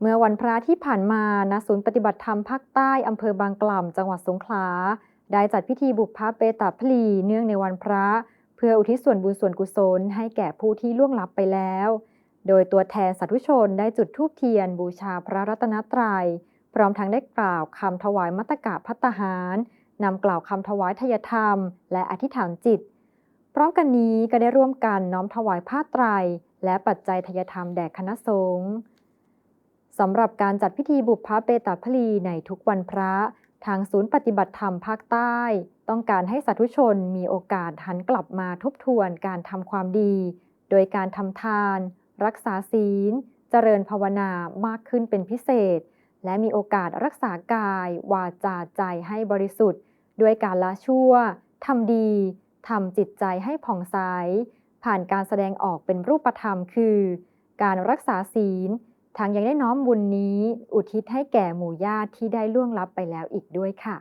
เมื่อวันพระที่ผ่านมาณศูนย์ปฏิบัติธรรมภาคใต้อำเภอบางกล่ำจังหวัดสงขลา ได้จัดพิธีบุพเพเปตาพลีเนื่องในวันพระ เพื่ออุทิศส่วนบุญส่วนกุศลให้แก่ผู้ที่ล่วงลับไปแล้ว โดยตัวแทนสาธุชนได้จุดธูปเทียน บูชาพระรัตนตรัย พร้อมทั้งได้กล่าวคำถวายมัตตกะพัตหารนำกล่าวคำถวายทายธรรม และอธิษฐานจิต พร้อมกันนี้ก็ได้ร่วมกันน้อมถวายผ้าไตร และปัจจัยทายธรรมแด่คณะสงฆ์ สำหรับการจัดพิธีบุพพเปตาพลีในทุกวันพระ ทางศูนย์ปฏิบัติธรรมภาคใต้ ต้องการให้สาธุชนมีโอกาสหันกลับมาทบทวนการทำความดี โดยการทำทาน รักษาศีล เจริญภาวนามากขึ้นเป็นพิเศษ และมีโอกาสรักษากาย วาจาใจให้บริสุทธิ์ ด้วยการละชั่วทำดีทำจิตใจให้ผ่องใสผ่านการแสดงออกเป็นรูปธรรมคือ การรักษาศีล ทางยังได้น้อมบุญนี้ อุทิศให้แก่หมู่ญาติที่ได้ล่วงลับไปแล้วอีกด้วยค่ะ